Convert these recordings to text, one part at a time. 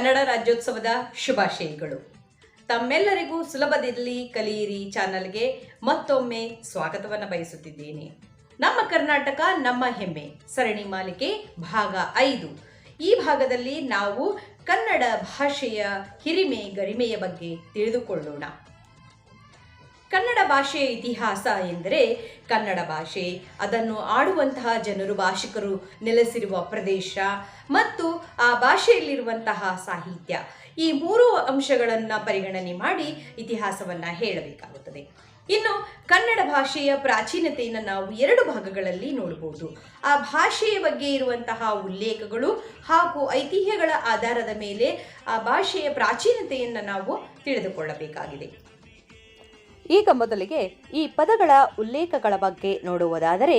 ಕನ್ನಡ ರಾಜ್ಯೋತ್ಸವದ ಶುಭಾಶಯಗಳು. ತಮ್ಮೆಲ್ಲರಿಗೂ ಸುಲಭದಲ್ಲಿ ಕಲಿಯಿರಿ ಚಾನಲ್ಗೆ ಮತ್ತೊಮ್ಮೆ ಸ್ವಾಗತವನ್ನು ಬಯಸುತ್ತಿದ್ದೇನೆ. ನಮ್ಮ ಕರ್ನಾಟಕ, ನಮ್ಮ ಹೆಮ್ಮೆ. ಸರಣಿ ಮಾಲಿಕೆ ಭಾಗ ಐದು. ಈ ಭಾಗದಲ್ಲಿ ನಾವು ಕನ್ನಡ ಭಾಷೆಯ ಹಿರಿಮೆ, ಗರಿಮೆಯ ಬಗ್ಗೆ ತಿಳಿದುಕೊಳ್ಳೋಣ. ಕನ್ನಡ ಭಾಷೆಯ ಇತಿಹಾಸ ಎಂದರೆ ಕನ್ನಡ ಭಾಷೆ. ಅದನ್ನು ಆಡುವಂತಹ ಜನರು, ಭಾಷಿಕರು ನೆಲೆಸಿರುವ ಪ್ರದೇಶ ಮತ್ತು ಆ ಭಾಷೆಯಲ್ಲಿರುವಂತಹ ಸಾಹಿತ್ಯ. ಈ ಮೂರು ಅಂಶಗಳನ್ನು ಪರಿಗಣನೆ ಮಾಡಿ ಇತಿಹಾಸವನ್ನು ಹೇಳಬೇಕಾಗುತ್ತದೆ. ಇನ್ನು ಕನ್ನಡ ಭಾಷೆಯ ಪ್ರಾಚೀನತೆಯನ್ನು ನಾವು ಎರಡು ಭಾಗಗಳಲ್ಲಿ ನೋಡಬಹುದು. ಆ ಭಾಷೆಯ ಬಗ್ಗೆ ಇರುವಂತಹ ಉಲ್ಲೇಖಗಳು ಹಾಗೂ ಐತಿಹ್ಯಗಳ ಆಧಾರದ ಮೇಲೆ ಆ ಭಾಷೆಯ ಪ್ರಾಚೀನತೆಯನ್ನು ನಾವು ತಿಳಿದುಕೊಳ್ಳಬೇಕಾಗಿದೆ. ಈಗ ಮೊದಲಿಗೆ ಈ ಪದಗಳ ಉಲ್ಲೇಖಗಳ ಬಗ್ಗೆ ನೋಡುವುದಾದರೆ,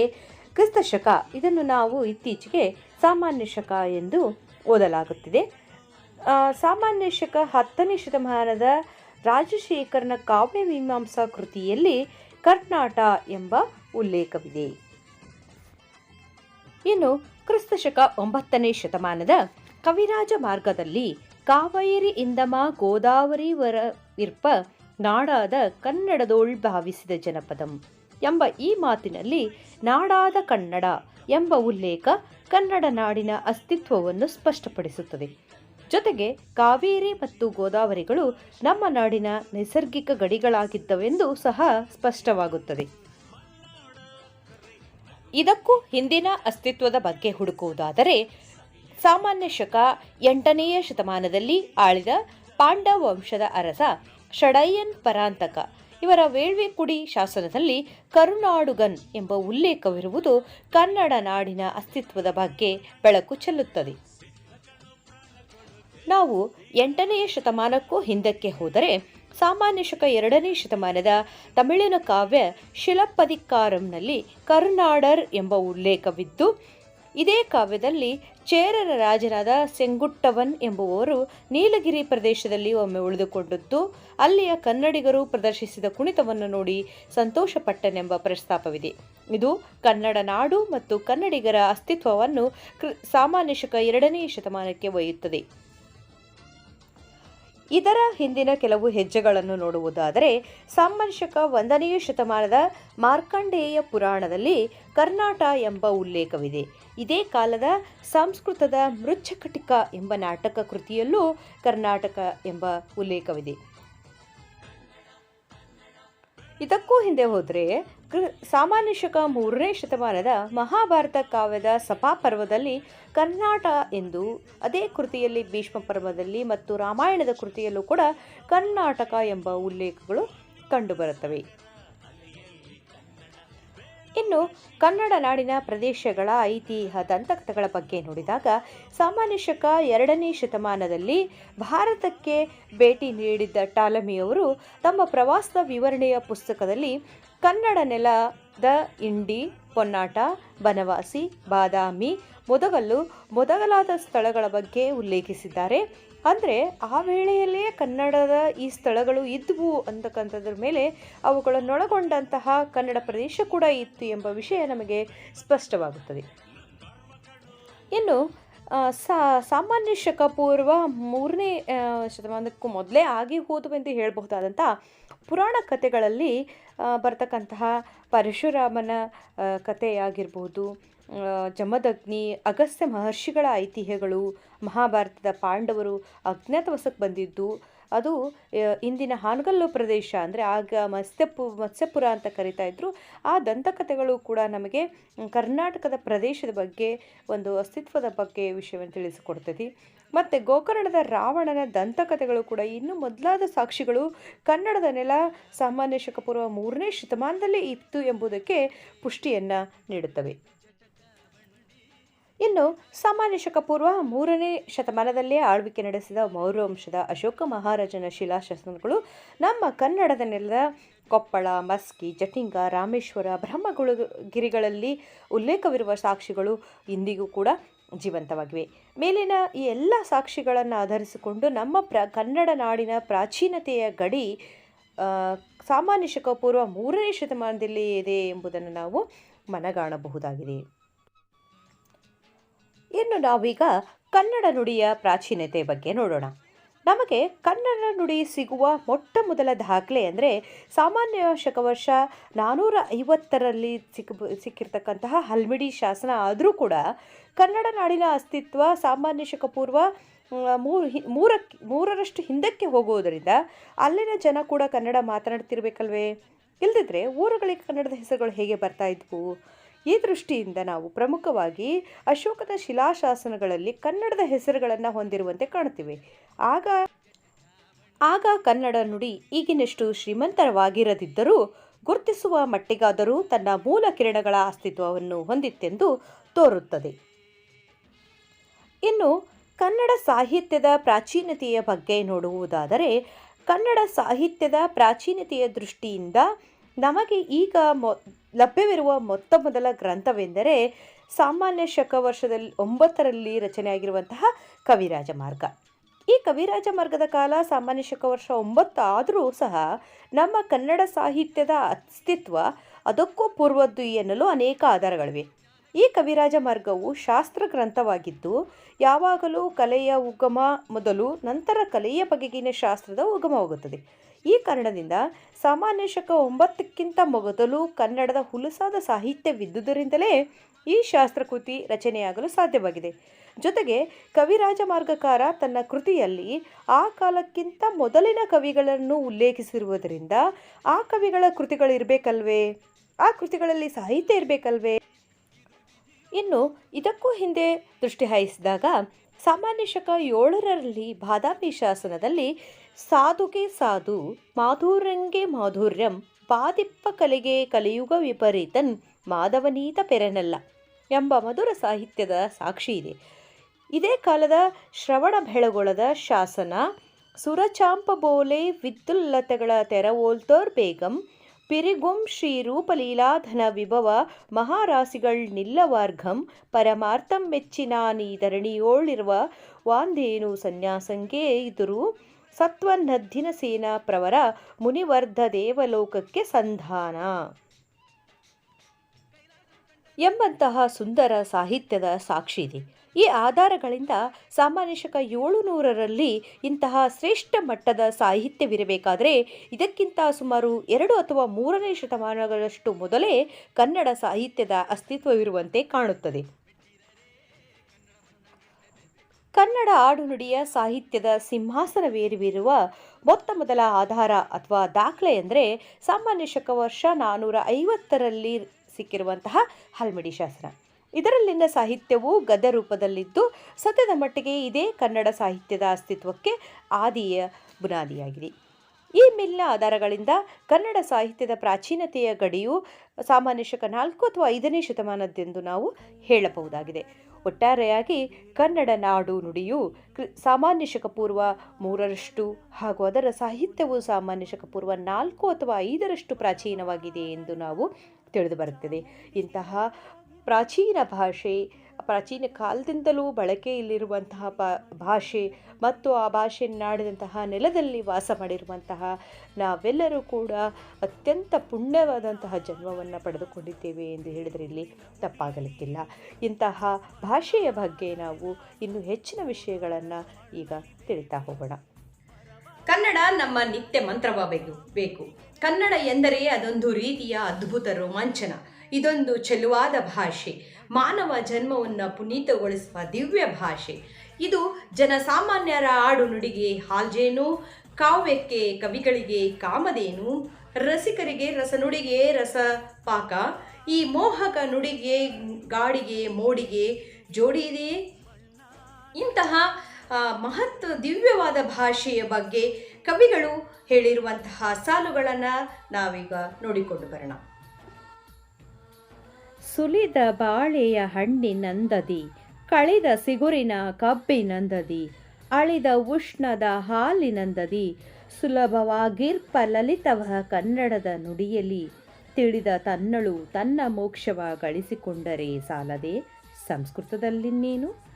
ಕ್ರಿಸ್ತ ಶಕ ಇದನ್ನು ನಾವು ಇತ್ತೀಚೆಗೆ ಸಾಮಾನ್ಯ ಶಕ ಎಂದು ಓದಲಾಗುತ್ತಿದೆ. ಸಾಮಾನ್ಯ ಶಕ ಹತ್ತನೇ ಶತಮಾನದ ರಾಜಶೇಖರನ ಕಾವ್ಯ ಮೀಮಾಂಸಾ ಕೃತಿಯಲ್ಲಿ ಕರ್ನಾಟ ಎಂಬ ಉಲ್ಲೇಖವಿದೆ. ಇನ್ನು ಕ್ರಿಸ್ತ ಶಕ ಒಂಬತ್ತನೇ ಶತಮಾನದ ಕವಿರಾಜ ಮಾರ್ಗದಲ್ಲಿ ಕಾವೇರಿ ಇಂದಮ ಗೋದಾವರಿವರ ಇರ್ಪ ನಾಡಾದ ಕನ್ನಡದೋಳ್ ಭಾವಿಸಿದ ಜನಪದಂ ಎಂಬ ಈ ಮಾತಿನಲ್ಲಿ ನಾಡಾದ ಕನ್ನಡ ಎಂಬ ಉಲ್ಲೇಖ ಕನ್ನಡ ನಾಡಿನ ಅಸ್ತಿತ್ವವನ್ನು ಸ್ಪಷ್ಟಪಡಿಸುತ್ತದೆ. ಜೊತೆಗೆ ಕಾವೇರಿ ಮತ್ತು ಗೋದಾವರಿಗಳು ನಮ್ಮ ನಾಡಿನ ನೈಸರ್ಗಿಕ ಗಡಿಗಳಾಗಿದ್ದವೆಂದು ಸಹ ಸ್ಪಷ್ಟವಾಗುತ್ತದೆ. ಇದಕ್ಕೂ ಹಿಂದಿನ ಅಸ್ತಿತ್ವದ ಬಗ್ಗೆ ಹುಡುಕುವುದಾದರೆ, ಸಾಮಾನ್ಯ ಶಕ ಎಂಟನೆಯ ಶತಮಾನದಲ್ಲಿ ಆಳಿದ ಪಾಂಡವ ವಂಶದ ಅರಸ ಷಡಯ್ಯನ್ ಪರಾಂತಕ. ಇವರ ವೇಳ್ವೆಕುಡಿ ಶಾಸನದಲ್ಲಿ ಕರುನಾಡುಗನ್ ಎಂಬ ಉಲ್ಲೇಖವಿರುವುದು ಕನ್ನಡ ನಾಡಿನ ಅಸ್ತಿತ್ವದ ಬಗ್ಗೆ ಬೆಳಕು ಚೆಲ್ಲುತ್ತದೆ. ನಾವು ಎಂಟನೆಯ ಶತಮಾನಕ್ಕೂ ಹಿಂದಕ್ಕೆ ಹೋದರೆ ಸಾಮಾನ್ಯ ಶಕ ಎರಡನೇ ಶತಮಾನದ ತಮಿಳಿನ ಕಾವ್ಯ ಶಿಲಪ್ಪದಿಕ್ಕಾರಂನಲ್ಲಿ ಕರುನಾಡರ್ ಎಂಬ ಉಲ್ಲೇಖವಿದ್ದು ಇದೇ ಕಾವ್ಯದಲ್ಲಿ ಚೇರರ ರಾಜನಾದ ಸೆಂಗುಟ್ಟವನ್ ಎಂಬುವವರು ನೀಲಗಿರಿ ಪ್ರದೇಶದಲ್ಲಿ ಒಮ್ಮೆ ಉಳಿದುಕೊಂಡದ್ದು, ಅಲ್ಲಿಯ ಕನ್ನಡಿಗರು ಪ್ರದರ್ಶಿಸಿದ ಕುಣಿತವನ್ನು ನೋಡಿ ಸಂತೋಷಪಟ್ಟನೆಂಬ ಪ್ರಸ್ತಾಪವಿದೆ. ಇದು ಕನ್ನಡ ನಾಡು ಮತ್ತು ಕನ್ನಡಿಗರ ಅಸ್ತಿತ್ವವನ್ನು ಸಾಮಾನ್ಯಶಕ ಸಾಮಾನ್ಯ ಶಕ ಎರಡನೇ ಶತಮಾನಕ್ಕೆ ಒಯ್ಯುತ್ತದೆ. ಇದರ ಹಿಂದಿನ ಕೆಲವು ಹೆಜ್ಜೆಗಳನ್ನು ನೋಡುವುದಾದರೆ ಸಾಮರ್ಶಕ ಶಕ ಒಂದನೆಯ ಶತಮಾನದ ಮಾರ್ಕಂಡೇಯ ಪುರಾಣದಲ್ಲಿ ಕರ್ನಾಟ ಎಂಬ ಉಲ್ಲೇಖವಿದೆ. ಇದೇ ಕಾಲದ ಸಂಸ್ಕೃತದ ಮೃಚ್ಛಕಟಿಕ ಎಂಬ ನಾಟಕ ಕೃತಿಯಲ್ಲೂ ಕರ್ನಾಟಕ ಎಂಬ ಉಲ್ಲೇಖವಿದೆ. ಇದಕ್ಕೂ ಹಿಂದೆ ಹೋದರೆ ಕೃ- ಸಾಮಾನ್ಯ ಶಕ ಮೂರನೇ ಶತಮಾನದ ಮಹಾಭಾರತ ಕಾವ್ಯದ ಸಪಾ ಪರ್ವದಲ್ಲಿ ಕರ್ನಾಟ ಎಂದು ಅದೇ ಕೃತಿಯಲ್ಲಿ ಭೀಷ್ಮ ಪರ್ವದಲ್ಲಿ ಮತ್ತು ರಾಮಾಯಣದ ಕೃತಿಯಲ್ಲೂ ಕೂಡ ಕರ್ನಾಟಕ ಎಂಬ ಉಲ್ಲೇಖಗಳು ಕಂಡುಬರುತ್ತವೆ. ಇನ್ನು ಕನ್ನಡ ನಾಡಿನ ಪ್ರದೇಶಗಳ ಐತಿಹ್ಯ ದಂತಕಥೆಗಳ ಬಗ್ಗೆ ನೋಡಿದಾಗ ಸಾಮಾನ್ಯ ಶಕ ಎರಡನೇ ಶತಮಾನದಲ್ಲಿ ಭಾರತಕ್ಕೆ ಭೇಟಿ ನೀಡಿದ್ದ ಟಾಲಮಿಯವರು ತಮ್ಮ ಪ್ರವಾಸದ ವಿವರಣೆಯ ಪುಸ್ತಕದಲ್ಲಿ ಕನ್ನಡ ದ ಇಂಡಿ, ಪೊನ್ನಾಟ, ಬನವಾಸಿ, ಬಾದಾಮಿ, ಮೊದಗಲ್ಲು ಮೊದಗಲಾದ ಸ್ಥಳಗಳ ಬಗ್ಗೆ ಉಲ್ಲೇಖಿಸಿದ್ದಾರೆ. ಅಂದರೆ ಆ ವೇಳೆಯಲ್ಲೇ ಕನ್ನಡದ ಈ ಸ್ಥಳಗಳು ಇದ್ವು ಅಂತಕ್ಕಂಥದ್ರ ಮೇಲೆ ಅವುಗಳನ್ನೊಳಗೊಂಡಂತಹ ಕನ್ನಡ ಪ್ರದೇಶ ಕೂಡ ಇತ್ತು ಎಂಬ ವಿಷಯ ನಮಗೆ ಸ್ಪಷ್ಟವಾಗುತ್ತದೆ. ಇನ್ನು ಸಾಮಾನ್ಯ ಶಕ ಪೂರ್ವ ಮೂರನೇ ಶತಮಾನಕ್ಕೂ ಮೊದಲೇ ಆಗಿ ಹೋದವೆಂದು ಹೇಳಬಹುದಾದಂಥ ಪುರಾಣ ಕಥೆಗಳಲ್ಲಿ ಬರ್ತಕ್ಕಂತಹ ಪರಶುರಾಮನ ಕಥೆಯಾಗಿರ್ಬೋದು ಜಮದಗ್ನಿ, ಅಗಸ್ತ್ಯ ಮಹರ್ಷಿಗಳ ಐತಿಹ್ಯಗಳು, ಮಹಾಭಾರತದ ಪಾಂಡವರು ಅಜ್ಞಾತವಾಸಕ್ಕೆ ಬಂದಿದ್ದು ಅದು ಇಂದಿನ ಹಾನಗಲ್ಲು ಪ್ರದೇಶ ಅಂದರೆ ಆಗ ಮತ್ಸ್ಯಪು, ಮತ್ಸ್ಯಪುರ ಅಂತ ಕರಿತಾ ಇದ್ರು. ಆ ದಂತಕಥೆಗಳು ಕೂಡ ನಮಗೆ ಕರ್ನಾಟಕದ ಪ್ರದೇಶದ ಬಗ್ಗೆ, ಒಂದು ಅಸ್ತಿತ್ವದ ಬಗ್ಗೆ ವಿಷಯವನ್ನು ತಿಳಿಸಿಕೊಡ್ತದೆ ಮತ್ತು ಗೋಕರ್ಣದ ರಾವಣನ ದಂತಕಥೆಗಳು ಕೂಡ ಇನ್ನು ಮೊದಲಾದ ಸಾಕ್ಷಿಗಳು. ಕನ್ನಡದ ನೆಲ ಸಾಮಾನ್ಯ ಶಕಪೂರ್ವ ಮೂರನೇ ಶತಮಾನದಲ್ಲೇ ಇತ್ತು ಎಂಬುದಕ್ಕೆ ಪುಷ್ಟಿಯನ್ನು ನೀಡುತ್ತವೆ. ಇನ್ನು ಸಾಮಾನ್ಯ ಶಕಪೂರ್ವ ಮೂರನೇ ಶತಮಾನದಲ್ಲೇ ಆಳ್ವಿಕೆ ನಡೆಸಿದ ಮೌರ್ಯವಂಶದ ಅಶೋಕ ಮಹಾರಾಜನ ಶಿಲಾಶಾಸನಗಳು ನಮ್ಮ ಕನ್ನಡದ ನೆಲದ ಕೊಪ್ಪಳ, ಮಸ್ಕಿ, ಜಟಿಂಗ, ರಾಮೇಶ್ವರ ಬ್ರಹ್ಮಗುಳು ಗಿರಿಗಳಲ್ಲಿ ಉಲ್ಲೇಖವಿರುವ ಸಾಕ್ಷಿಗಳು ಇಂದಿಗೂ ಕೂಡ ಜೀವಂತವಾಗಿವೆ. ಮೇಲಿನ ಈ ಎಲ್ಲ ಸಾಕ್ಷಿಗಳನ್ನು ಆಧರಿಸಿಕೊಂಡು ನಮ್ಮ ಪ್ರ ಕನ್ನಡ ನಾಡಿನ ಪ್ರಾಚೀನತೆಯ ಗಡಿ ಸಾಮಾನ್ಯ ಶಕಪೂರ್ವ ಮೂರನೇ ಶತಮಾನದಲ್ಲಿ ಇದೆ ಎಂಬುದನ್ನು ನಾವು ಮನಗಾಣಬಹುದಾಗಿದೆ. ಇನ್ನು ನಾವೀಗ ಕನ್ನಡ ನುಡಿಯ ಪ್ರಾಚೀನತೆ ಬಗ್ಗೆ ನೋಡೋಣ. ನಮಗೆ ಕನ್ನಡ ನುಡಿ ಸಿಗುವ ಮೊಟ್ಟ ಮೊದಲ ದಾಖಲೆ ಅಂದರೆ ಸಾಮಾನ್ಯ ಶಕವರ್ಷ ನಾನ್ನೂರ ಐವತ್ತರಲ್ಲಿ ಸಿಕ್ಕ, ಸಿಕ್ಕಿರ್ತಕ್ಕಂತಹ ಹಲ್ಮಿಡಿ ಶಾಸನ ಆದರೂ ಕೂಡ ಕನ್ನಡ ನಾಡಿನ ಅಸ್ತಿತ್ವ, ಸಾಮಾನ್ಯ ಶಕ ಪೂರ್ವ ಮೂರು ಹಿ, ಮೂರಕ್ಕೆ, ಮೂರರಷ್ಟು ಹಿಂದಕ್ಕೆ ಹೋಗುವುದರಿಂದ ಅಲ್ಲಿನ ಜನ ಕೂಡ ಕನ್ನಡ ಮಾತನಾಡ್ತಿರ್ಬೇಕಲ್ವೇ? ಇಲ್ಲದಿದ್ದರೆ ಊರುಗಳಿಗೆ ಕನ್ನಡದ ಹೆಸರುಗಳು ಹೇಗೆ ಬರ್ತಾ ಇದ್ವು? ಈ ದೃಷ್ಟಿಯಿಂದ ನಾವು ಪ್ರಮುಖವಾಗಿ ಅಶೋಕದ ಶಿಲಾಶಾಸನಗಳಲ್ಲಿ ಕನ್ನಡದ ಹೆಸರುಗಳನ್ನು ಹೊಂದಿರುವಂತೆ ಕಾಣ್ತೀವಿ ಆಗ ಆಗ ಕನ್ನಡ ನುಡಿ ಈಗಿನಷ್ಟು ಶ್ರೀಮಂತರವಾಗಿರದಿದ್ದರೂ ಗುರುತಿಸುವ ಮಟ್ಟಿಗಾದರೂ ತನ್ನ ಮೂಲ ಕಿರಣಗಳ ಅಸ್ತಿತ್ವವನ್ನು ಹೊಂದಿತ್ತೆಂದು ತೋರುತ್ತದೆ. ಇನ್ನು ಕನ್ನಡ ಸಾಹಿತ್ಯದ ಪ್ರಾಚೀನತೆಯ ಬಗ್ಗೆ ನೋಡುವುದಾದರೆ, ಕನ್ನಡ ಸಾಹಿತ್ಯದ ಪ್ರಾಚೀನತೆಯ ದೃಷ್ಟಿಯಿಂದ ನಮಗೆ ಈಗ ಮೊ ಲಭ್ಯವಿರುವ ಮೊತ್ತ ಮೊದಲ ಗ್ರಂಥವೆಂದರೆ ಸಾಮಾನ್ಯ ಶಕ ವರ್ಷದಲ್ಲಿ ಒಂಬತ್ತರಲ್ಲಿ ರಚನೆಯಾಗಿರುವಂತಹ ಕವಿರಾಜ ಮಾರ್ಗ. ಈ ಕವಿರಾಜ ಮಾರ್ಗದ ಕಾಲ ಸಾಮಾನ್ಯ ಶಕ ವರ್ಷ ಒಂಬತ್ತು ಆದರೂ ಸಹ ನಮ್ಮ ಕನ್ನಡ ಸಾಹಿತ್ಯದ ಅಸ್ತಿತ್ವ ಅದಕ್ಕೂ ಪೂರ್ವದ್ದು ಎನ್ನಲು ಅನೇಕ ಆಧಾರಗಳಿವೆ. ಈ ಕವಿರಾಜ ಮಾರ್ಗವು ಶಾಸ್ತ್ರ ಗ್ರಂಥವಾಗಿದ್ದು, ಯಾವಾಗಲೂ ಕಲೆಯ ಉಗಮ ಮೊದಲು ನಂತರ ಕಲೆಯ ಬಗೆಗಿನ ಶಾಸ್ತ್ರದ ಉಗಮವಾಗುತ್ತದೆ. ಈ ಕಾರಣದಿಂದ ಸಾಮಾನ್ಯ ಶಕ ಒಂಬತ್ತಕ್ಕಿಂತ ಮೊದಲು ಕನ್ನಡದ ಹುಲಸಾದ ಸಾಹಿತ್ಯವಿದ್ದುದರಿಂದಲೇ ಈ ಶಾಸ್ತ್ರಕೃತಿ ರಚನೆಯಾಗಲು ಸಾಧ್ಯವಾಗಿದೆ. ಜೊತೆಗೆ ಕವಿರಾಜ ಮಾರ್ಗಕಾರ ತನ್ನ ಕೃತಿಯಲ್ಲಿ ಆ ಕಾಲಕ್ಕಿಂತ ಮೊದಲಿನ ಕವಿಗಳನ್ನು ಉಲ್ಲೇಖಿಸಿರುವುದರಿಂದ ಆ ಕವಿಗಳ ಕೃತಿಗಳಿರಬೇಕಲ್ವೇ? ಆ ಕೃತಿಗಳಲ್ಲಿ ಸಾಹಿತ್ಯ ಇರಬೇಕಲ್ವೇ? ಇನ್ನು ಇದಕ್ಕೂ ಹಿಂದೆ ದೃಷ್ಟಿ ಹಾಯಿಸಿದಾಗ ಸಾಮಾನ್ಯ ಶಕ ಏಳರಲ್ಲಿ ಬಾದಾಮಿ ಶಾಸನದಲ್ಲಿ ಸಾಧುಗೆ ಸಾಧು ಮಾಧುರ್ಯಂಗೆ ಮಾಧುರ್ಯಂ ಪಾದಿಪ್ಪ ಕಲೆಗೆ ಕಲಿಯುಗ ವಿಪರೀತನ್ ಮಾಧವನೀತ ಪೆರನಲ್ಲ ಎಂಬ ಮಧುರ ಸಾಹಿತ್ಯದ ಸಾಕ್ಷಿ ಇದೆ. ಇದೇ ಕಾಲದ ಶ್ರವಣ ಬೆಳಗೊಳದ ಶಾಸನ ಸುರಚಾಂಪ ಬೋಲೆ ವಿದ್ಯುಲ್ಲತೆಗಳ ತೆರವೋಲ್ತೋರ್ ಬೇಗಂ ರೂಪಲೀಲಾಧನ ವಿಭವ ಮಹಾರಾಸಿಗಳ್ ನಿಲ್ಲವಾರ್ಘಂ ಪರಮಾರ್ಥಂ ಮೆಚ್ಚಿನ ನೀ ಧರಣಿಯೋಳಿರುವ ವಾಂದೇನು ಸನ್ಯಾಸಂಗೆ ಇದುರು ಸತ್ವನ್ನದ್ದಿನ ಸೇನಾ ಪ್ರವರ ಮುನಿವರ್ಧ ದೇವಲೋಕಕ್ಕೆ ಸಂಧಾನ. ಎಂಬಂತಹ ಸುಂದರ ಸಾಹಿತ್ಯದ ಸಾಕ್ಷಿ ಇದೆ. ಈ ಆಧಾರಗಳಿಂದ ಸಾಮಾನ್ಯ ಶಕ ಏಳು ನೂರರಲ್ಲಿ ಇಂತಹ ಶ್ರೇಷ್ಠ ಮಟ್ಟದ ಸಾಹಿತ್ಯವಿರಬೇಕಾದರೆ ಇದಕ್ಕಿಂತ ಸುಮಾರು ಎರಡು ಅಥವಾ ಮೂರನೇ ಶತಮಾನಗಳಷ್ಟು ಮೊದಲೇ ಕನ್ನಡ ಸಾಹಿತ್ಯದ ಅಸ್ತಿತ್ವವಿರುವಂತೆ ಕಾಣುತ್ತದೆ. ಕನ್ನಡ ಆಡುನುಡಿಯ ಸಾಹಿತ್ಯದ ಸಿಂಹಾಸನವೇರಿವಿರುವ ಮೊತ್ತ ಮೊದಲ ಆಧಾರ ಅಥವಾ ದಾಖಲೆ ಎಂದರೆ ಸಾಮಾನ್ಯ ಶಕ ವರ್ಷ ನಾನ್ನೂರ ಐವತ್ತರಲ್ಲಿ ಸಿಕ್ಕಿರುವಂತಹ ಹಲ್ಮಿಡಿ ಶಾಸ್ತ್ರ. ಇದರಲ್ಲಿನ ಸಾಹಿತ್ಯವು ಗದ್ಯ ರೂಪದಲ್ಲಿದ್ದು, ಸತ್ಯದ ಮಟ್ಟಿಗೆ ಇದೇ ಕನ್ನಡ ಸಾಹಿತ್ಯದ ಅಸ್ತಿತ್ವಕ್ಕೆ ಆದಿಯ ಬುನಾದಿಯಾಗಿದೆ. ಈ ಮಿಲ್ನ ಆಧಾರಗಳಿಂದ ಕನ್ನಡ ಸಾಹಿತ್ಯದ ಪ್ರಾಚೀನತೆಯ ಗಡಿಯು ಸಾಮಾನ್ಯ ಶಕ ನಾಲ್ಕು ಅಥವಾ ಐದನೇ ಶತಮಾನದ್ದೆಂದು ನಾವು ಹೇಳಬಹುದಾಗಿದೆ. ಒಟ್ಟಾರೆಯಾಗಿ ಕನ್ನಡ ನಾಡು ನುಡಿಯು ಸಾಮಾನ್ಯ ಶಕ ಪೂರ್ವ ಮೂರರಷ್ಟು ಹಾಗೂ ಅದರ ಸಾಹಿತ್ಯವು ಸಾಮಾನ್ಯ ಶಕ ಪೂರ್ವ ನಾಲ್ಕು ಅಥವಾ ಐದರಷ್ಟು ಪ್ರಾಚೀನವಾಗಿದೆ ಎಂದು ನಾವು ತಿಳಿದು ಬರುತ್ತದೆ. ಇಂತಹ ಪ್ರಾಚೀನ ಭಾಷೆ, ಪ್ರಾಚೀನ ಕಾಲದಿಂದಲೂ ಬಳಕೆಯಲ್ಲಿರುವಂತಹ ಪ ಭಾಷೆ ಮತ್ತು ಆ ಭಾಷೆಯನ್ನಾಡಿದಂತಹ ನೆಲದಲ್ಲಿ ವಾಸ ಮಾಡಿರುವಂತಹ ನಾವೆಲ್ಲರೂ ಕೂಡ ಅತ್ಯಂತ ಪುಣ್ಯವಾದಂತಹ ಜನ್ಮವನ್ನು ಪಡೆದುಕೊಂಡಿದ್ದೇವೆ ಎಂದು ಹೇಳಿದರೆ ಇಲ್ಲಿ ತಪ್ಪಾಗಲಿಕ್ಕಿಲ್ಲ. ಇಂತಹ ಭಾಷೆಯ ಬಗ್ಗೆ ನಾವು ಇನ್ನೂ ಹೆಚ್ಚಿನ ವಿಷಯಗಳನ್ನು ಈಗ ತಿಳಿತಾ ಹೋಗೋಣ. ಕನ್ನಡ ನಮ್ಮ ನಿತ್ಯ ಮಂತ್ರವಾಗಬೇಕು. ಬೇಕು. ಕನ್ನಡ ಎಂದರೆ ಅದೊಂದು ರೀತಿಯ ಅದ್ಭುತ ರೋಮಾಂಚನ. ಇದೊಂದು ಚೆಲುವಾದ ಭಾಷೆ. ಮಾನವ ಜನ್ಮವನ್ನು ಪುನೀತಗೊಳಿಸುವ ದಿವ್ಯ ಭಾಷೆ. ಇದು ಜನಸಾಮಾನ್ಯರ ಆಡು ನುಡಿಗೆ ಹಾಲ್ಜೇನು, ಕಾವ್ಯಕ್ಕೆ, ಕವಿಗಳಿಗೆ ಕಾಮಧೇನು, ರಸಿಕರಿಗೆ ರಸನುಡಿಗೆ ರಸ ಪಾಕ ಈ ಮೋಹಕ ನುಡಿಗೆ, ಗಾಡಿಗೆ, ಮೋಡಿಗೆ ಜೋಡಿ ಇದೆಯೇ ಇಂತಹ ಮಹತ್ ದಿವ್ಯವಾದ ಭಾಷೆಯ ಬಗ್ಗೆ ಕವಿಗಳು ಹೇಳಿರುವಂತಹ ಸಾಲುಗಳನ್ನು ನಾವೀಗ ನೋಡಿಕೊಂಡು ಬರೋಣ. ಸುಲಿದ ಬಾಳೆಯ ಹಣ್ಣಿನಂದದಿ ಕಳಿದ ಸಿಗುರಿನ ಕಬ್ಬಿನಂದದಿ ಅಳಿದ ಉಷ್ಣದ ಹಾಲಿನಂದದಿ ಸುಲಭವಾಗಿರ್ಪ ಲಲಿತವ ಕನ್ನಡದ ನುಡಿಯಲ್ಲಿ ತಿಳಿದ ತನ್ನಳು ತನ್ನ ಮೋಕ್ಷವ ಗಳಿಸಿಕೊಂಡರೆ ಸಾಲದೆ ಸಂಸ್ಕೃತದಲ್ಲಿನ್ನೇನು?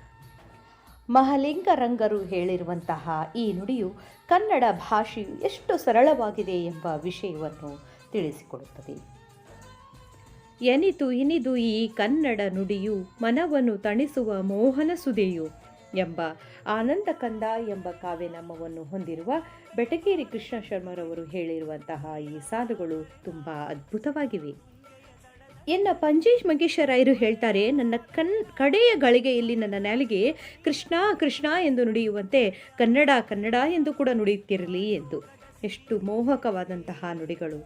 ಮಹಲಿಂಗರಂಗರು ಹೇಳಿರುವಂತಹ ಈ ನುಡಿಯು ಕನ್ನಡ ಭಾಷೆಯು ಎಷ್ಟು ಸರಳವಾಗಿದೆ ಎಂಬ ವಿಷಯವನ್ನು ತಿಳಿಸಿಕೊಡುತ್ತದೆ. ಎನಿತು ಇನಿದು ಈ ಕನ್ನಡ ನುಡಿಯು ಮನವನ್ನು ತಣಿಸುವ ಮೋಹನ ಸುದೆಯು ಎಂಬ ಆನಂದ ಕಂದ ಎಂಬ ಕಾವ್ಯನಾಮವನ್ನು ಹೊಂದಿರುವ ಬೆಟಗೇರಿ ಕೃಷ್ಣ ಶರ್ಮರವರು ಹೇಳಿರುವಂತಹ ಈ ಸಾಲುಗಳು ತುಂಬ ಅದ್ಭುತವಾಗಿವೆ. ಎನ್ನ ಪಂಜೇಶ್ ಮಗೇಶ್ವರಾಯರು ಹೇಳ್ತಾರೆ, ನನ್ನ ಕನ್ ಕಡೆಯ ಗಳಿಗೆಯಲ್ಲಿ ನನ್ನ ನಾಲಿಗೆ ಕೃಷ್ಣ ಕೃಷ್ಣ ಎಂದು ನುಡಿಯುವಂತೆ ಕನ್ನಡ ಕನ್ನಡ ಎಂದು ಕೂಡ ನುಡಿಯುತ್ತಿರಲಿ ಎಂದು. ಎಷ್ಟು ಮೋಹಕವಾದಂತಹ ನುಡಿಗಳು.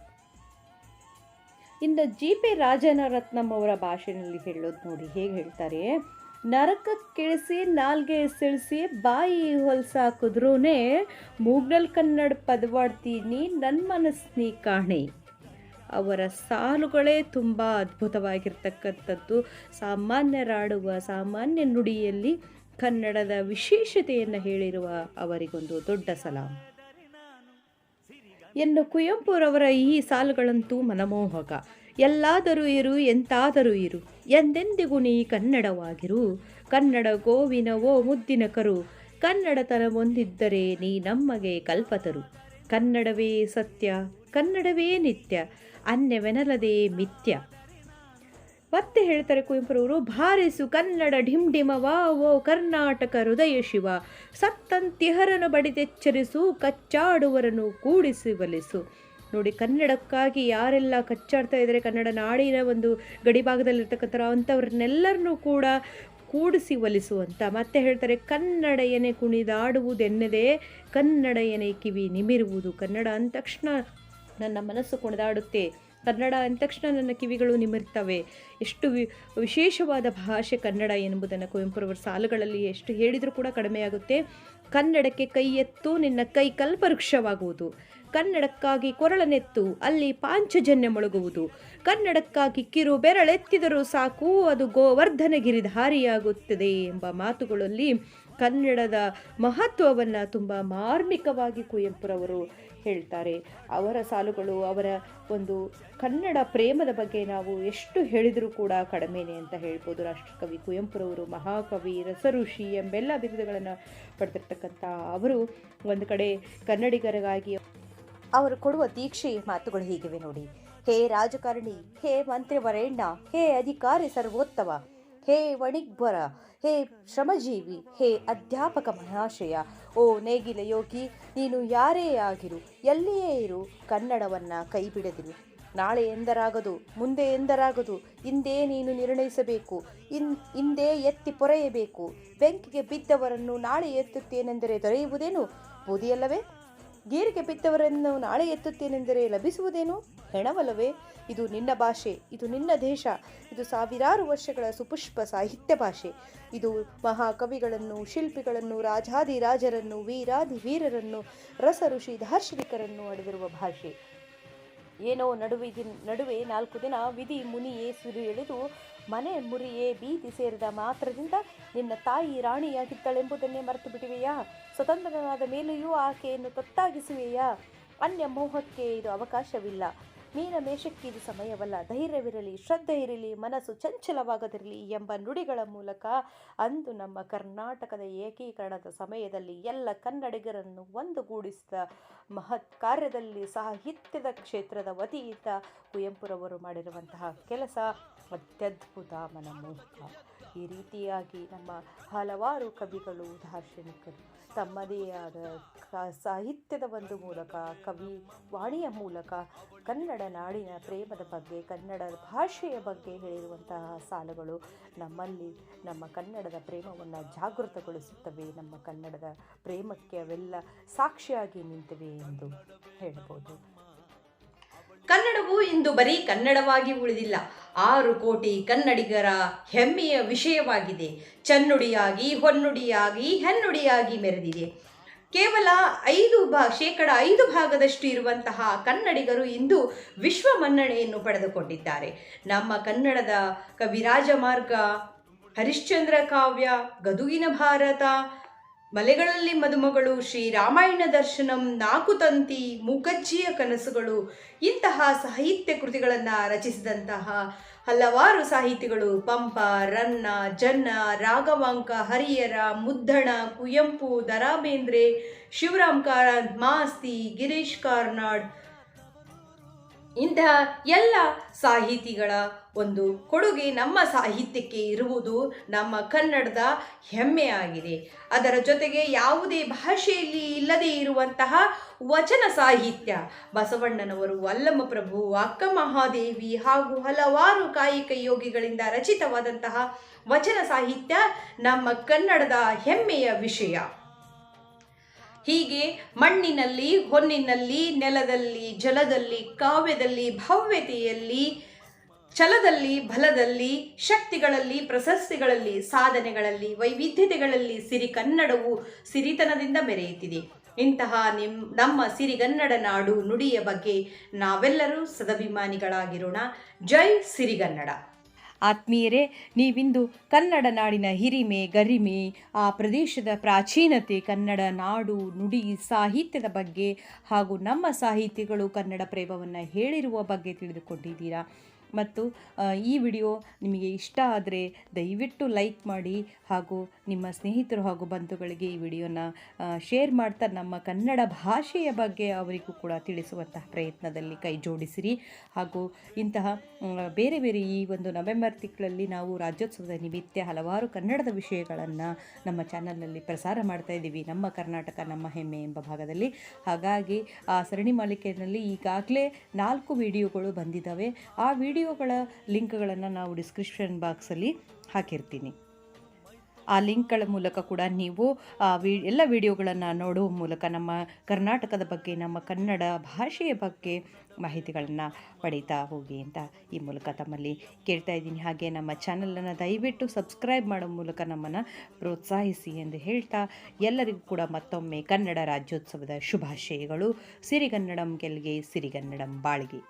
ಇನ್ನು ಜಿ ಪಿ ರಾಜನರತ್ನಂ ಅವರ ಭಾಷೆಯಲ್ಲಿ ಹೇಳೋದು ನೋಡಿ ಹೇಗೆ ಹೇಳ್ತಾರೆ ನರಕಕ್ಕಿಳಿಸಿ ನಾಲ್ಗೆ ಸಿಳಿಸಿ, ಬಾಯಿ ಹೊಲ್ಸಾಕಿದ್ರೂನೇ ಮೂಗ್ನಲ್ ಕನ್ನಡ ಪದವಾಡ್ತೀನಿ ನನ್ನ ಮನಸ್ನಿ ಕಾಣೆ. ಅವರ ಸಾಲುಗಳೇ ತುಂಬ ಅದ್ಭುತವಾಗಿರ್ತಕ್ಕಂಥದ್ದು. ಸಾಮಾನ್ಯರಾಡುವ, ಸಾಮಾನ್ಯ ನುಡಿಯಲ್ಲಿ ಕನ್ನಡದ ವಿಶೇಷತೆಯನ್ನು ಹೇಳಿರುವ ಅವರಿಗೊಂದು ದೊಡ್ಡ ಸಲಾಂ. ಎನ್ನು ಕುವೆಂಪುರವರ ಈ ಸಾಲುಗಳಂತೂ ಮನಮೋಹಕ. ಎಲ್ಲಾದರೂ ಇರು, ಎಂತಾದರೂ ಇರು, ಎಂದೆಂದಿಗೂ ನೀ ಕನ್ನಡವಾಗಿರು. ಕನ್ನಡ ಗೋವಿನವೋ ಮುದ್ದಿನ ಕರು, ಕನ್ನಡತನ ಹೊಂದಿದ್ದರೆ ನೀ ನಮಗೆ ಕಲ್ಪತರು. ಕನ್ನಡವೇ ಸತ್ಯ ಕನ್ನಡವೇ ನಿತ್ಯ, ಅನ್ಯವೆನಲದೆ ಮಿಥ್ಯ. ಮತ್ತೆ ಹೇಳ್ತಾರೆ ಕುವೆಂಪುರವರು, ಭಾರಿಸು ಕನ್ನಡ ಢಿಂಡಿಮವ ಓ ಕರ್ನಾಟಕ ಹೃದಯ ಶಿವ. ಸತ್ತಂತಿಹರನು ಬಡಿದೆಚ್ಚರಿಸು ಕಚ್ಚಾಡುವರನ್ನು ಕೂಡಿಸಿ ಬಲಿಸು ನೋಡಿ, ಕನ್ನಡಕ್ಕಾಗಿ ಯಾರೆಲ್ಲ ಕಚ್ಚಾಡ್ತಾ ಇದ್ದಾರೆ, ಕನ್ನಡ ನಾಡಿನ ಒಂದು ಗಡಿಭಾಗದಲ್ಲಿರ್ತಕ್ಕಂಥ ಅಂಥವ್ರನ್ನೆಲ್ಲರನ್ನೂ ಕೂಡ ಕೂಡಿಸಿ ಒಲಿಸುವಂತ ಮತ್ತೆ ಹೇಳ್ತಾರೆ, ಕನ್ನಡ ಎನೆ ಕುಣಿದಾಡುವುದೆನ್ನದೇ, ಕನ್ನಡ ಎನೆ ಕಿವಿ ನಿಮಿರುವುದು. ಕನ್ನಡ ಅಂದ ತಕ್ಷಣ ನನ್ನ ಮನಸ್ಸು ಕುಣಿದಾಡುತ್ತೆ ಕನ್ನಡ ಅಂದ ತಕ್ಷಣ ನನ್ನ ಕಿವಿಗಳು ನಿಮಿರ್ತವೆ. ಎಷ್ಟು ವಿ, ವಿಶೇಷವಾದ ಭಾಷೆ ಕನ್ನಡ ಎಂಬುದನ್ನು ಕುವೆಂಪುರವರ ಸಾಲುಗಳಲ್ಲಿ ಎಷ್ಟು ಹೇಳಿದರೂ ಕೂಡ ಕಡಿಮೆಯಾಗುತ್ತೆ. ಕನ್ನಡಕ್ಕೆ ಕೈ ಎತ್ತು, ನಿನ್ನ ಕೈ ಕಲ್ಪವೃಕ್ಷವಾಗುವುದು. ಕನ್ನಡಕ್ಕಾಗಿ ಕೊರಳನೆತ್ತು, ಅಲ್ಲಿ ಪಾಂಚಜನ್ಯ ಮೊಳಗುವುದು. ಕನ್ನಡಕ್ಕಾಗಿ ಕಿರು ಬೆರಳೆತ್ತಿದರೂ ಸಾಕು, ಅದು ಗೋವರ್ಧನಗಿರಿಧಾರಿಯಾಗುತ್ತದೆ ಎಂಬ ಮಾತುಗಳಲ್ಲಿ ಕನ್ನಡದ ಮಹತ್ವವನ್ನು ತುಂಬ ಮಾರ್ಮಿಕವಾಗಿ ಕುವೆಂಪುರವರು ಹೇಳ್ತಾರೆ. ಅವರ ಸಾಲುಗಳು ಅವರ ಒಂದು ಕನ್ನಡ ಪ್ರೇಮದ ಬಗ್ಗೆ ನಾವು ಎಷ್ಟು ಹೇಳಿದರೂ ಕೂಡ ಕಡಿಮೆನೆ ಅಂತ ಹೇಳ್ಬೋದು. ರಾಷ್ಟ್ರಕವಿ ಕುವೆಂಪುರವರು, ಮಹಾಕವಿ ರಸಋಷಿ ಎಂಬೆಲ್ಲ ಬಿರುದುಗಳನ್ನು ಪಡೆದಿರ್ತಕ್ಕಂಥ ಅವರು ಒಂದು ಕಡೆ ಕನ್ನಡಿಗರಿಗಾಗಿ ಅವರು ಕೊಡುವ ದೀಕ್ಷೆ ಮಾತುಗಳು ಹೀಗಿವೆ ನೋಡಿ. ಹೇ ರಾಜಕಾರಣಿ, ಹೇ ಮಂತ್ರಿವರೇಣ್ಣ ಹೇ ಅಧಿಕಾರಿ ಸರ್ವೋತ್ತಮ ಹೇ ವಣಿಗ್ಬರ ಹೇ ಶ್ರಮಜೀವಿ, ಹೇ ಅಧ್ಯಾಪಕ ಮಹಾಶಯ. ಓ ನೇಗಿಲ ಯೋಗಿ, ನೀನು ಯಾರೇ ಆಗಿರು, ಎಲ್ಲಿಯೇ ಇರು, ಕನ್ನಡವನ್ನು ಕೈ ಬಿಡದಿರು ನಾಳೆ ಎಂದರಾಗದು, ಮುಂದೆ ಎಂದರಾಗದು ಇಂದೇ ನೀನು ನಿರ್ಣಯಿಸಬೇಕು, ಇನ್ ಇಂದೇ ಎತ್ತಿ ಪೊರೆಯಬೇಕು. ಬೆಂಕಿಗೆ ಬಿದ್ದವರನ್ನು ನಾಳೆ ಎತ್ತುತ್ತೇನೆಂದರೆ ದೊರೆಯುವುದೇನು? ಬೂದಿಯಲ್ಲವೇ? ಗೀರಿಗೆ ಬಿದ್ದವರನ್ನು ನಾಳೆ ಎತ್ತುತ್ತೇನೆಂದರೆ ಲಭಿಸುವುದೇನು? ಹೆಣವಲ್ಲವೇ? ಇದು ನಿನ್ನ ಭಾಷೆ, ಇದು ನಿನ್ನ ದೇಶ, ಇದು ಸಾವಿರಾರು ವರ್ಷಗಳ ಸುಪುಷ್ಪ ಸಾಹಿತ್ಯ ಭಾಷೆ. ಇದು ಮಹಾಕವಿಗಳನ್ನು, ಶಿಲ್ಪಿಗಳನ್ನು ರಾಜಾದಿರಾಜರನ್ನು ವೀರಾದಿ ವೀರರನ್ನು ರಸ ಋಷಿ ದಾರ್ಶನಿಕರನ್ನು ಅಡೆದಿರುವ ಭಾಷೆ. ಏನೋ ನಡುವೆ ನಡುವೆ ನಾಲ್ಕು ದಿನ ವಿಧಿ ಮುನಿಯೇ ಸುರಿ ಎಳೆದು ಮನೆ ಮುರಿಯೇ ಬೀದಿ ಸೇರಿದ ಮಾತ್ರದಿಂದ ನಿನ್ನ ತಾಯಿ ರಾಣಿಯಾಗಿದ್ದಳೆಂಬುದನ್ನೇ ಮರೆತು ಬಿಟ್ಟಿವೆಯಾ ಸ್ವತಂತ್ರನಾದ ಮೇಲೆಯೂ ಆಕೆಯನ್ನು ತತ್ತಾಗಿಸುವೆಯಾ? ಅನ್ಯ ಮೋಹಕ್ಕೆ ಇದು ಅವಕಾಶವಿಲ್ಲ. ಮೀನ ಮೇಷಕ್ಕೆ ಇದು ಸಮಯವಲ್ಲ. ಧೈರ್ಯವಿರಲಿ ಶ್ರದ್ಧೆ ಇರಲಿ ಮನಸ್ಸು ಚಂಚಲವಾಗದಿರಲಿ ಎಂಬ ನುಡಿಗಳ ಮೂಲಕ ಅಂದು ನಮ್ಮ ಕರ್ನಾಟಕದ ಏಕೀಕರಣದ ಸಮಯದಲ್ಲಿ ಎಲ್ಲ ಕನ್ನಡಿಗರನ್ನು ಒಂದುಗೂಡಿಸಿದ ಮಹತ್ ಕಾರ್ಯದಲ್ಲಿ ಸಾಹಿತ್ಯದ ಕ್ಷೇತ್ರದ ವತಿಯಿಂದ ಕುವೆಂಪುರವರು ಮಾಡಿರುವಂತಹ ಕೆಲಸ ಅತ್ಯದ್ಭುತ ಮನಮೋಹಕ ಈ ರೀತಿಯಾಗಿ ನಮ್ಮ ಹಲವಾರು ಕವಿಗಳು, ದಾರ್ಶನಿಕರು ತಮ್ಮದೇ ಆದ ಸಾಹಿತ್ಯದ ಒಂದು ಮೂಲಕ, ಕವಿ ವಾಣಿಯ ಮೂಲಕ ಕನ್ನಡ ನಾಡಿನ ಪ್ರೇಮದ ಬಗ್ಗೆ, ಕನ್ನಡ ಭಾಷೆಯ ಬಗ್ಗೆ ಹೇಳಿರುವಂತಹ ಸಾಲುಗಳು ನಮ್ಮಲ್ಲಿ ನಮ್ಮ ಕನ್ನಡದ ಪ್ರೇಮವನ್ನು ಜಾಗೃತಗೊಳಿಸುತ್ತವೆ, ನಮ್ಮ ಕನ್ನಡದ ಪ್ರೇಮಕ್ಕೆ ಅವೆಲ್ಲ ಸಾಕ್ಷಿಯಾಗಿ ನಿಂತಿವೆ ಎಂದು ಹೇಳ್ಬೋದು. ಕನ್ನಡವು ಇಂದು ಬರೀ ಕನ್ನಡವಾಗಿ ಉಳಿದಿಲ್ಲ. ಆರು ಕೋಟಿ ಕನ್ನಡಿಗರ ಹೆಮ್ಮೆಯ ವಿಷಯವಾಗಿದೆ. ಚನ್ನುಡಿಯಾಗಿ, ಹೊನ್ನುಡಿಯಾಗಿ, ಹೆನ್ನುಡಿಯಾಗಿ ಮೆರೆದಿದೆ. ಕೇವಲ ಐದು ಭಾ, ಶೇಕಡ ಐದು ಭಾಗದಷ್ಟು ಇರುವಂತಹ ಕನ್ನಡಿಗರು ಇಂದು ವಿಶ್ವ ಮನ್ನಣೆಯನ್ನು ಪಡೆದುಕೊಂಡಿದ್ದಾರೆ. ನಮ್ಮ ಕನ್ನಡದ ಕವಿರಾಜಮಾರ್ಗ ಹರಿಶ್ಚಂದ್ರ ಕಾವ್ಯ, ಗದುಗಿನ ಭಾರತ ಮಲೆಗಳಲ್ಲಿ ಮದುಮಗಳು ಶ್ರೀರಾಮಾಯಣ ದರ್ಶನಂ ನಾಕು ತಂತಿ, ಮೂಕಜ್ಜಿಯ ಕನಸುಗಳು, ಇಂತಹ ಸಾಹಿತ್ಯ ಕೃತಿಗಳನ್ನು ರಚಿಸಿದಂತಹ ಹಲವಾರು ಸಾಹಿತಿಗಳು ಪಂಪ, ರನ್ನ, ಜನ್ನ, ರಾಘವಾಂಕ ಹರಿಯರ ಮುದ್ದಣ ಕುವೆಂಪು ದರಾ ಬೇಂದ್ರೆ ಶಿವರಾಮ್ ಕಾರಂತ್, ಮಾಸ್ತಿ, ಗಿರೀಶ್ ಕಾರ್ನಾಡ್ ಇಂತಹ ಎಲ್ಲ ಸಾಹಿತಿಗಳ ಒಂದು ಕೊಡುಗೆ ನಮ್ಮ ಸಾಹಿತ್ಯಕ್ಕೆ ಇರುವುದು ನಮ್ಮ ಕನ್ನಡದ ಹೆಮ್ಮೆಯಾಗಿದೆ. ಅದರ ಜೊತೆಗೆ ಯಾವುದೇ ಭಾಷೆಯಲ್ಲಿ ಇಲ್ಲದೇ ಇರುವಂತಹ ವಚನ ಸಾಹಿತ್ಯ, ಬಸವಣ್ಣನವರು ವಲ್ಲಮಪ್ರಭು ಅಕ್ಕ ಮಹಾದೇವಿ ಹಾಗೂ ಹಲವಾರು ಕಾಯಿಕ ಯೋಗಿಗಳಿಂದ ರಚಿತವಾದಂತಹ ವಚನ ಸಾಹಿತ್ಯ ನಮ್ಮ ಕನ್ನಡದ ಹೆಮ್ಮೆಯ ವಿಷಯ. ಹೀಗೆ ಮಣ್ಣಿನಲ್ಲಿ, ಹೊನ್ನಿನಲ್ಲಿ, ನೆಲದಲ್ಲಿ, ಜಲದಲ್ಲಿ, ಕಾವ್ಯದಲ್ಲಿ, ಭವ್ಯತೆಯಲ್ಲಿ, ಛಲದಲ್ಲಿ, ಬಲದಲ್ಲಿ, ಶಕ್ತಿಗಳಲ್ಲಿ, ಪ್ರಶಸ್ತಿಗಳಲ್ಲಿ, ಸಾಧನೆಗಳಲ್ಲಿ, ವೈವಿಧ್ಯತೆಗಳಲ್ಲಿ ಸಿರಿ ಕನ್ನಡವು ಸಿರಿತನದಿಂದ ಮೆರೆಯುತ್ತಿದೆ. ಇಂತಹ ನಿಮ್, ನಮ್ಮ ಸಿರಿಗನ್ನಡ ನಾಡು ನುಡಿಯ ಬಗ್ಗೆ ನಾವೆಲ್ಲರೂ ಸದಭಿಮಾನಿಗಳಾಗಿರೋಣ. ಜೈ ಸಿರಿಗನ್ನಡ. ಆತ್ಮೀಯರೇ, ನೀವಿಂದು ಕನ್ನಡ ನಾಡಿನ ಹಿರಿಮೆ, ಗರಿಮೆ, ಆ ಪ್ರದೇಶದ ಪ್ರಾಚೀನತೆ, ಕನ್ನಡ ನಾಡು ನುಡಿ ಸಾಹಿತ್ಯದ ಬಗ್ಗೆ ಹಾಗೂ ನಮ್ಮ ಸಾಹಿತಿಗಳು ಕನ್ನಡ ಪ್ರೇಮವನ್ನು ಹೇಳಿರುವ ಬಗ್ಗೆ ತಿಳಿದುಕೊಂಡಿದ್ದೀರಾ? ಮತ್ತು ಈ ವಿಡಿಯೋ ನಿಮಗೆ ಇಷ್ಟ ಆದರೆ ದಯವಿಟ್ಟು ಲೈಕ್ ಮಾಡಿ ಹಾಗೂ ನಿಮ್ಮ ಸ್ನೇಹಿತರು ಹಾಗೂ ಬಂಧುಗಳಿಗೆ ಈ ವಿಡಿಯೋನ ಶೇರ್ ಮಾಡ್ತಾ ನಮ್ಮ ಕನ್ನಡ ಭಾಷೆಯ ಬಗ್ಗೆ ಅವರಿಗೂ ಕೂಡ ತಿಳಿಸುವಂತಹ ಪ್ರಯತ್ನದಲ್ಲಿ ಕೈ ಜೋಡಿಸಿರಿ. ಹಾಗೂ ಇಂತಹ ಬೇರೆ ಬೇರೆ ಈ ಒಂದು ನವೆಂಬರ್ ತಿಂಗಳಲ್ಲಿ ನಾವು ರಾಜ್ಯೋತ್ಸವದ ನಿಮಿತ್ತ ಹಲವಾರು ಕನ್ನಡದ ವಿಷಯಗಳನ್ನು ನಮ್ಮ ಚಾನಲ್ನಲ್ಲಿ ಪ್ರಸಾರ ಮಾಡ್ತಾ ಇದ್ದೀವಿ. ನಮ್ಮ ಕರ್ನಾಟಕ, ನಮ್ಮ ಹೆಮ್ಮೆ ಎಂಬ ಭಾಗದಲ್ಲಿ. ಹಾಗಾಗಿ ಆ ಸರಣಿ ಮಾಲಿಕೆಯಲ್ಲಿ ಈಗಾಗಲೇ ನಾಲ್ಕು ವಿಡಿಯೋಗಳು ಬಂದಿದ್ದಾವೆ. ಆ ವಿಡಿಯೋಗಳ ಲಿಂಕ್ಗಳನ್ನು ನಾವು ಡಿಸ್ಕ್ರಿಪ್ಷನ್ ಬಾಕ್ಸಲ್ಲಿ ಹಾಕಿರ್ತೀನಿ. ಆ ಲಿಂಕ್ಗಳ ಮೂಲಕ ಕೂಡ ನೀವು ವಿ, ಎಲ್ಲ ವಿಡಿಯೋಗಳನ್ನು ನೋಡುವ ಮೂಲಕ ನಮ್ಮ ಕರ್ನಾಟಕದ ಬಗ್ಗೆ, ನಮ್ಮ ಕನ್ನಡ ಭಾಷೆಯ ಬಗ್ಗೆ ಮಾಹಿತಿಗಳನ್ನು ಪಡೀತಾ ಹೋಗಿ ಅಂತ ಈ ಮೂಲಕ ತಮ್ಮಲ್ಲಿ ಕೇಳ್ತಾ ಇದ್ದೀನಿ. ಹಾಗೆ ನಮ್ಮ ಚಾನಲನ್ನು ದಯವಿಟ್ಟು ಸಬ್ಸ್ಕ್ರೈಬ್ ಮಾಡೋ ಮೂಲಕ ನಮ್ಮನ್ನು ಪ್ರೋತ್ಸಾಹಿಸಿ ಎಂದು ಹೇಳ್ತಾ ಎಲ್ಲರಿಗೂ ಕೂಡ ಮತ್ತೊಮ್ಮೆ ಕನ್ನಡ ರಾಜ್ಯೋತ್ಸವದ ಶುಭಾಶಯಗಳು. ಸಿರಿಗನ್ನಡಂ ಗೆಲ್ಗೆ ಸಿರಿಗನ್ನಡಂ ಬಾಳ್ಗೆ.